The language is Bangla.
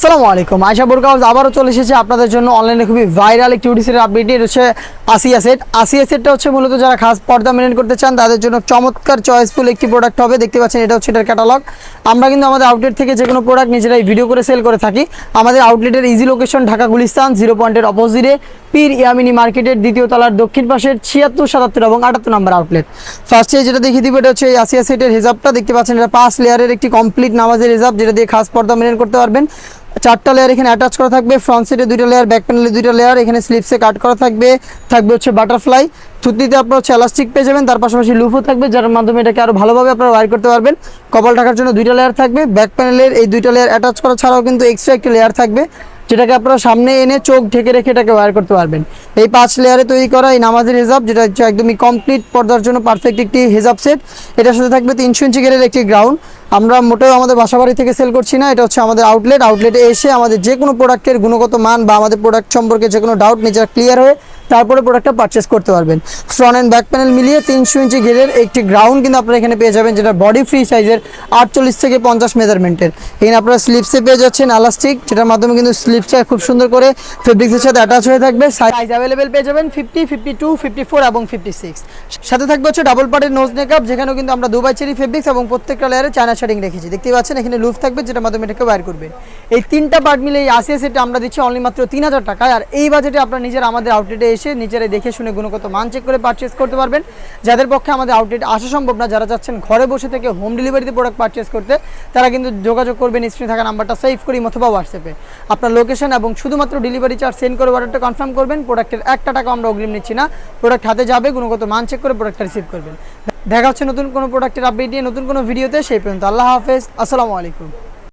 আসসালামু আলাইকুম। আশা বোরকাউজ আবারও চলে এসেছে। আপনাদের জন্য অনলাইনে খুবই ভাইরাল একটি উডিসের আপডেট রয়েছে আসিয়া সেট আসিয়া সেটটা হচ্ছে মূলত যারা খাস পর্দা মেনটেন করতে চান, তাদের জন্য চমৎকার চয়েসফুল একটি প্রোডাক্ট হবে। দেখতে পাচ্ছেন, এটা হচ্ছে এটার ক্যাটালগ আমরা কিন্তু আমাদের আউটলেট থেকে যে কোনো প্রোডাক্ট নিজেরাই ভিডিও করে সেল করে থাকি। আমাদের আউটলেটের easy location Dhaka Gulistan zero পয়েন্টের অপোজিটে পীর ইয়ামিনী মার্কেটের দ্বিতীয় তলার দক্ষিণ পাশের ছিয়াত্তর, সাতাত্তর এবং আটাত্তর নম্বর আউটলেট ফার্স্টে যেটা দেখিয়ে দিব, এটা হচ্ছে এই আসিয়া সেটের হিসাবটা। দেখতে পাচ্ছেন, এটা পাঁচ লেয়ারের একটি কমপ্লিট নামাজের হিসাব, যেটা দিয়ে খাস পর্দা মেনটেন করতে পারবেন। চারটা লেয়ার এখানে অ্যাটাচ করা থাকবে। ফ্রন্ট সাইডে দুইটা লেয়ার ব্যাক প্যানেলে দুইটা লেয়ার এখানে স্লিপসে কাট করা থাকবে। থাকবে হচ্ছে বাটারফ্লাই। থুতনিতে আপনার হচ্ছে এলাস্টিক পেয়ে যাবেন, তার পাশাপাশি লুফও থাকবে, যার মাধ্যমে এটাকে আরও ভালোভাবে আপনারা ওয়ার করতে পারবেন। কপাল ঢাকার জন্য দুইটা লেয়ার থাকবে ব্যাক প্যানেলের এই দুইটা লেয়ার অ্যাটাচ করা ছাড়াও কিন্তু এক্সট্রা একটি লেয়ার থাকবে, যেটাকে আপনারা সামনে এনে চোখ ঢেকে রেখে এটাকে ওয়ার করতে পারবেন। এই পাঁচ লেয়ারে তৈরি করা এই নামাজের হিসাব যেটা হচ্ছে একদমই কমপ্লিট পর্দার জন্য পারফেক্ট একটি হিসাব সেট এটার সাথে থাকবে তিনশো ইঞ্চি গেরের একটি গ্রাউন্ড আমরা মোটেও আমাদের বাসাবাড়ি থেকে সেল করছি না, এটা হচ্ছে আমাদের আউটলেট আউটলেটে এসে আমাদের যে কোনো প্রোডাক্টের গুণগত মান বা আমাদের প্রোডাক্ট সম্পর্কে যে কোনো ডাউট নিজেরা ক্লিয়ার হয়ে তারপরে প্রোডাক্টটা পারচেস করতে পারবেন। ফ্রন্ট অ্যান্ড ব্যাক প্যানেল মিলিয়ে তিনশো ইঞ্চি ঘেরের একটি গ্রাউন্ড কিন্তু আপনারা এখানে পেয়ে যাবেন, যেটা বডি ফ্রি সাইজের আটচল্লিশ থেকে পঞ্চাশ মেজারমেন্টের এখানে আপনারা স্লিপসে পেয়ে যাচ্ছেন এলাস্টিক যেটার মাধ্যমে কিন্তু স্লিপসটা খুব সুন্দর করে ফেব্রিক্সের সাথে অ্যাটাচ হয়ে থাকবে। সাইজ অ্যাভেলেবেল পেয়ে যাবেন fifty fifty two fifty four এবং ফিফটি সিক্স সাথে থাকবে হচ্ছে ডাবল পার্টের নোজ মেকআপ যেখানেও কিন্তু আমরা দুবাই চেরি ফেব্রিক্স এবং প্রত্যেকটা লেয়ারে চায়না শার্টিং রেখেছি। দেখতে পাচ্ছেন এখানে লুফ থাকবে, যেটার মাধ্যমে এটাকে ওয়্যার করবেন। এই তিনটা পার্ট মিলে এই আসিয়া সেটটা আমরা দিচ্ছি অনলি মাত্র তিন হাজার টাকায়। আর এই বাজেটে আপনারা নিজের আমাদের আউটলেটে এসে নিজেরাই দেখে শুনে গুণগত মান চেক করে পারচেস করতে পারবেন। যাদের পক্ষে আমাদের আউটলেট আসা সম্ভব না, যারা যাচ্ছেন ঘরে বসে থেকে হোম ডেলিভারিতে প্রোডাক্ট পারচেস করতে, তারা কিন্তু যোগাযোগ করবেন স্ক্রিনে থাকা নাম্বারটা সেভ করি অথবা হোয়াটসঅ্যাপে আপনার লোকেশন এবং শুধুমাত্র ডেলিভারি চার্জ সেন্ড করে অর্ডারটা কনফার্ম করবেন প্রোডাক্টের একটা টাকা আমরা অগ্রিম নিচ্ছি না। প্রোডাক্ট হাতে যাবে, গুণগত মান চেক করে প্রোডাক্টটা রিসিভ করবেন। দেখা হচ্ছে নতুন কোনো প্রোডাক্টের আপডেট দিয়ে নতুন কোনো ভিডিওতে সেই পর্যন্ত আল্লাহ হাফেজ, আসসালামু আলাইকুম।